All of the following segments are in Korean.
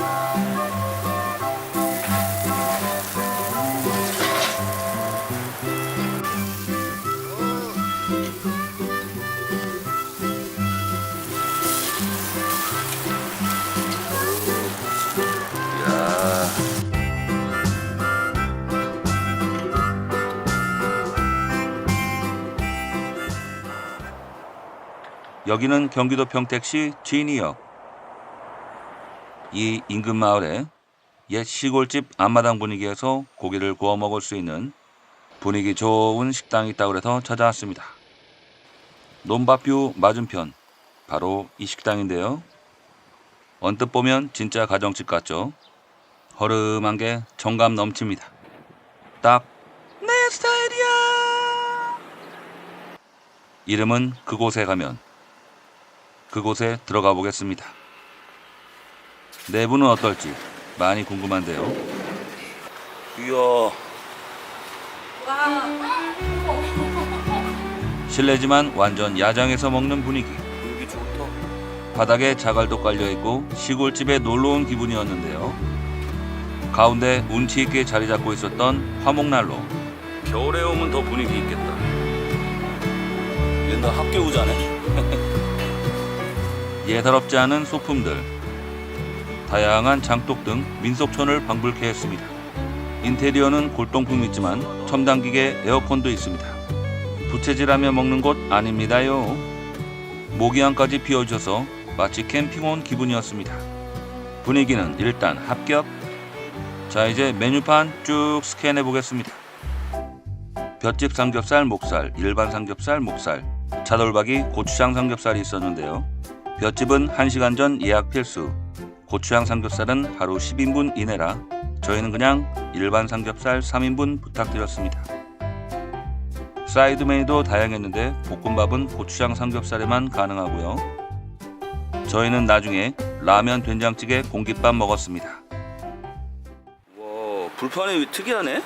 야. 여기는 경기도 평택시 진이역. 이 인근 마을에 옛 시골집 앞마당 분위기에서 고기를 구워 먹을 수 있는 분위기 좋은 식당이 있다고 해서 찾아왔습니다. 논밭뷰 맞은편 바로 이 식당인데요. 언뜻 보면 진짜 가정집 같죠? 허름한 게 정감 넘칩니다. 딱 내 스타일이야. 이름은 그곳에 가면 그곳에 들어가 보겠습니다. 내부는 어떨지 많이 궁금한데요. 이야. 실내지만 완전 야장에서 먹는 분위기. 여기 좋다. 바닥에 자갈도 깔려 있고 시골집에 놀러 온 기분이었는데요. 가운데 운치 있게 자리 잡고 있었던 화목난로. 겨울에 오면 더 분위기 있겠다. 옛날 학교 의자네. 예사롭지 않은 소품들, 다양한 장독 등 민속촌을 방불케 했습니다. 인테리어는 골동품이지만 첨단 기계 에어컨도 있습니다. 부채질하며 먹는 곳 아닙니다요. 모기향까지 피워주셔서 마치 캠핑 온 기분이었습니다. 분위기는 일단 합격. 자 이제 메뉴판 쭉 스캔해 보겠습니다. 볏짚 삼겹살, 목살, 일반 삼겹살, 목살, 차돌박이, 고추장 삼겹살이 있었는데요. 볏짚은 1시간 전 예약 필수. 고추장 삼겹살은 하루 10인분 이내라 저희는 그냥 일반 삼겹살 3인분 부탁드렸습니다. 사이드 메뉴도 다양했는데 볶음밥은 고추장 삼겹살에만 가능하고요. 저희는 나중에 라면 된장찌개 공깃밥 먹었습니다. 와, 불판이 특이하네.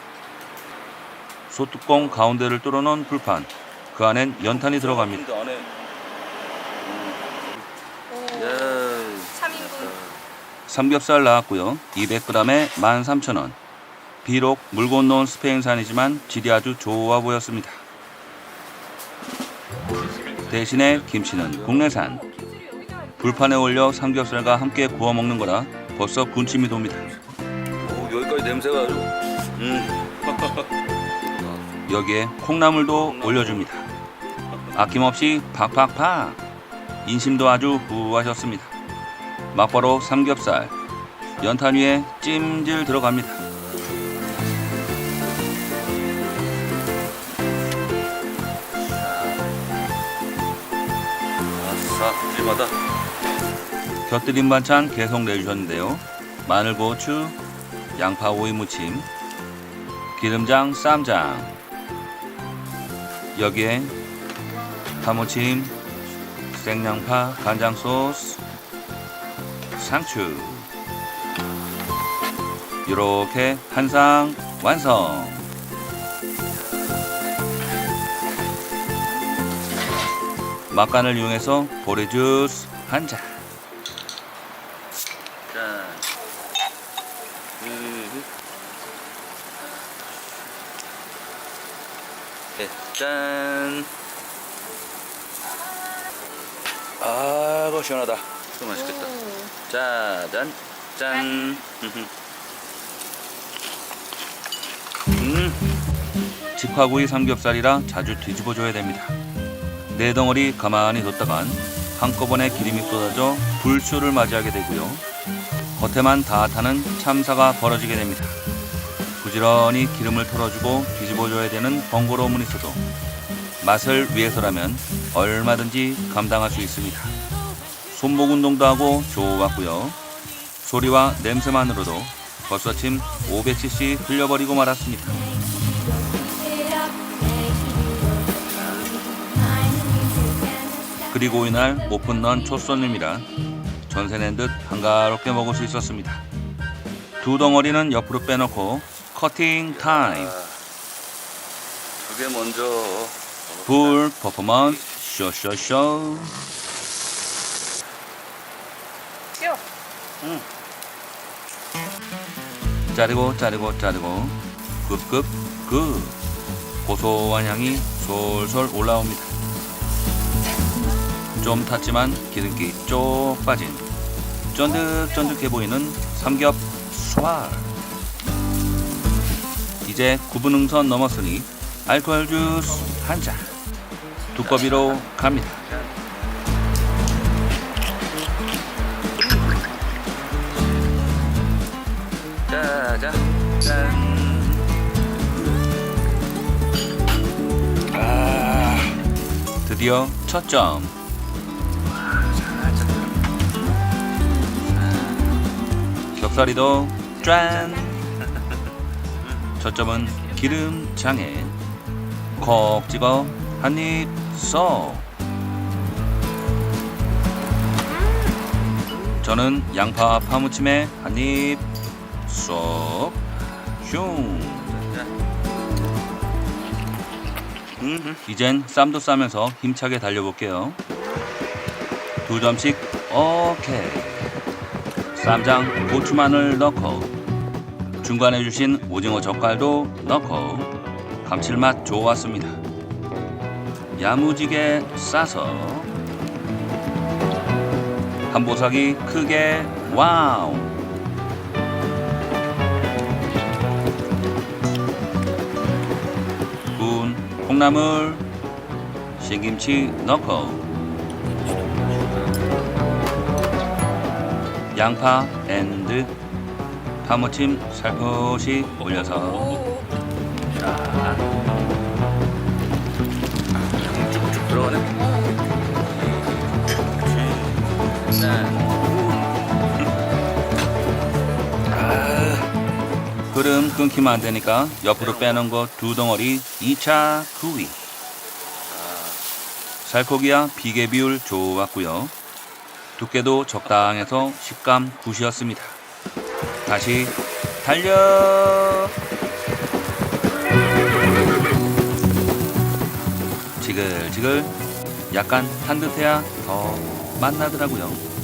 소뚜껑 가운데를 뚫어놓은 불판. 그 안엔 연탄이 들어갑니다. 근데 안에. 오, 야. 3인분. 삼겹살 나왔고요. 200g에 13,000원. 비록 물 건너온 스페인산이지만 질이 아주 좋아 보였습니다. 대신에 김치는 국내산. 불판에 올려 삼겹살과 함께 구워 먹는 거라 벌써 군침이 돕니다. 오, 여기까지 냄새가 아주. 음. 여기에 콩나물도 올려줍니다. 아낌없이 팍팍팍. 인심도 아주 후하셨습니다. 막바로 삼겹살. 연탄 위에 찜질 들어갑니다. 아싸, 찜하다. 곁들임 반찬 계속 내주셨는데요. 마늘 고추, 양파 오이 무침, 기름장 쌈장. 여기에 파무침, 생양파 간장 소스, 상추. 이렇게 한 상 완성. 막간을 이용해서 보리 주스 한 잔. 짠. 으흐. 네, 짠. 아이고, 시원하다. 또 맛있겠다. 짜잔, 짠. 음, 직화구이 삼겹살이라 자주 뒤집어줘야 됩니다. 네 덩어리 가만히 뒀다간 한꺼번에 기름이 쏟아져 불쇼를 맞이하게 되고요. 겉에만 다 타는 참사가 벌어지게 됩니다. 부지런히 기름을 털어주고 뒤집어줘야 되는 번거로움은 있어도 맛을 위해서라면 얼마든지 감당할 수 있습니다. 손목 운동도 하고 좋았고요. 소리와 냄새만으로도 벌써 침 500cc 흘려버리고 말았습니다. 그리고 이날 오픈런 첫 손님이라 전세 낸 듯 한가롭게 먹을 수 있었습니다. 두 덩어리는 옆으로 빼놓고 커팅 타임. 그게 먼저. 불 퍼포먼스 쇼쇼쇼. 쉬어. 응. 자르고 자르고 자르고 급급 급 고소한 향이 솔솔 올라옵니다. 좀 탔지만 기름기 쪽 빠진 쫀득쫀득해 보이는 삼겹 수알. 이제 구분응선 넘었으니 알코올 주스 한 잔. 두꺼비로 갑니다. 자자 짠. 아, 드디어 첫 점. 겹살이도 짠. 첫 점은 기름 장에 콕 찍어 한입 쏙. 저는 양파 파무침에 한입 쏙. 슝. 음, 이젠 쌈도 싸면서 힘차게 달려볼게요. 두 점씩 오케이. 쌈장, 고추마늘 넣고 중간에 주신 오징어 젓갈도 넣고 감칠맛 좋았습니다. 야무지게 싸서 한 보삭이 크게 와우. 콩나물, 신김치 넣고 양파 앤드 파무침 살포시 올려서 아, 그름 끊기면 안 되니까 옆으로 빼는 거 두 덩어리 2차 구이. 살코기와 비계 비율 좋았고요. 두께도 적당해서 식감 굿이었습니다. 다시 달려! 지글지글 약간 탄 듯해야 더 맛나더라고요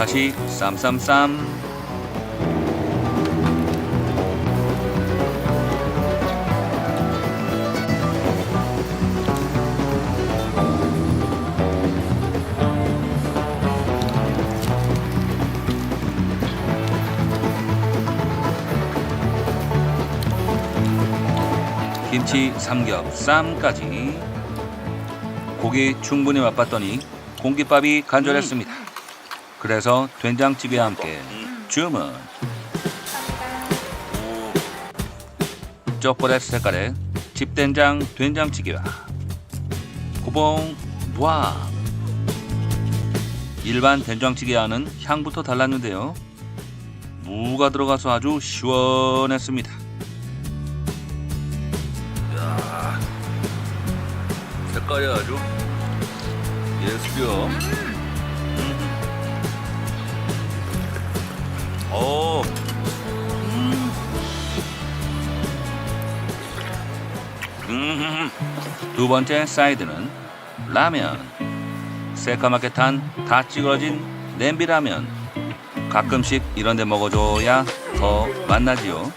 다시 쌈쌈쌈. 김치 삼겹 쌈까지. 고기 충분히 맛봤더니 공깃밥이 간절했습니다. 그래서 된장찌개와 함께 주문. 오, 초콜릿 색깔의 집된장 된장찌개와 고봉 무아 일반 된장찌개와는 향부터 달랐는데요. 무가 들어가서 아주 시원했습니다. 야, 색깔이 아주 예술이요. 오, 음, 두 번째 사이드는 라면. 새까맣게 탄 다 찌그러진 냄비라면. 가끔씩 이런 데 먹어줘야 더 맛나지요.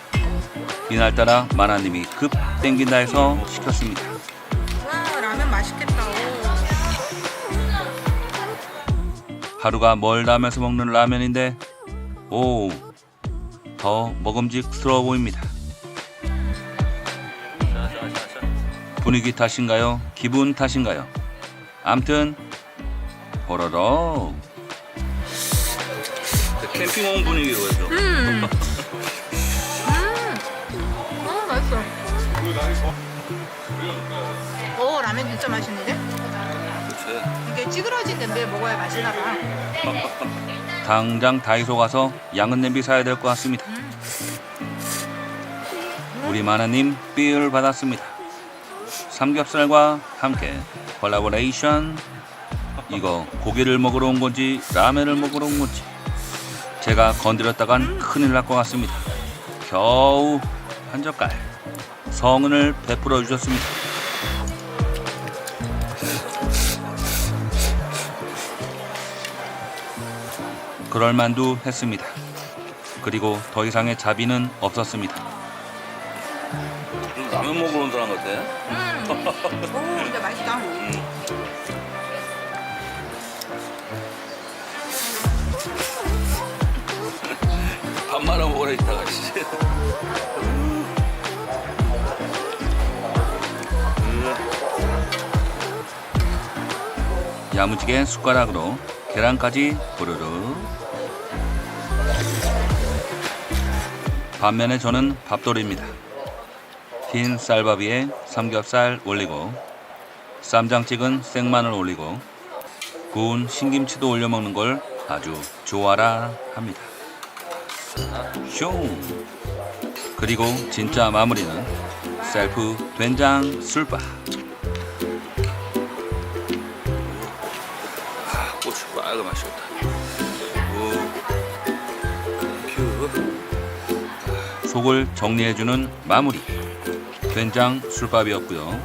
이날따라 마나님이 급 땡긴다 해서 시켰습니다. 와 라면 맛있겠다. 하루가 멀다면서 먹는 라면인데 오, 더 먹음직스러워 보입니다. 분위기 탓인가요? 기분 탓인가요? 암튼 호로록 캠핑 온 분위기로 해서. 음. 음. 어 맛있어. 오 라면 진짜 맛있는데? 그렇지. 이게 찌그러진 냄비에 먹어야 맛있나 봐. 당장 다이소 가서 양은 냄비 사야 될 것 같습니다. 우리 마나님 삐을 받았습니다. 삼겹살과 함께 콜라보레이션. 이거 고기를 먹으러 온 건지 라면을 먹으러 온 건지 제가 건드렸다간 큰일 날 것 같습니다. 겨우 한 젓갈 성은을 베풀어 주셨습니다. 그럴 만도 했습니다. 그리고 더 이상의 자비는 없었습니다. 라면 먹으러 온 사람 같아. 음. 오 근데 맛있다. 밥 말아 먹으라 이따가. 씨. 야무지게 숟가락으로 계란까지 부르르. 반면에 저는 밥돌입니다. 흰 쌀밥 위에 삼겹살 올리고 쌈장 찍은 생마늘 올리고 구운 신김치도 올려 먹는 걸 아주 좋아라 합니다. 슝! 그리고 진짜 마무리는 셀프 된장 술밥. 속을 정리해주는 마무리. 된장 술밥이었고요.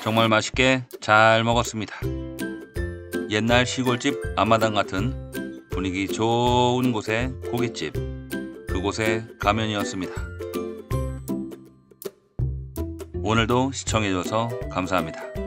정말 맛있게 잘 먹었습니다. 옛날 시골집 앞마당 같은 분위기 좋은 곳의 고깃집. 그곳의 가면이었습니다. 오늘도 시청해줘서 감사합니다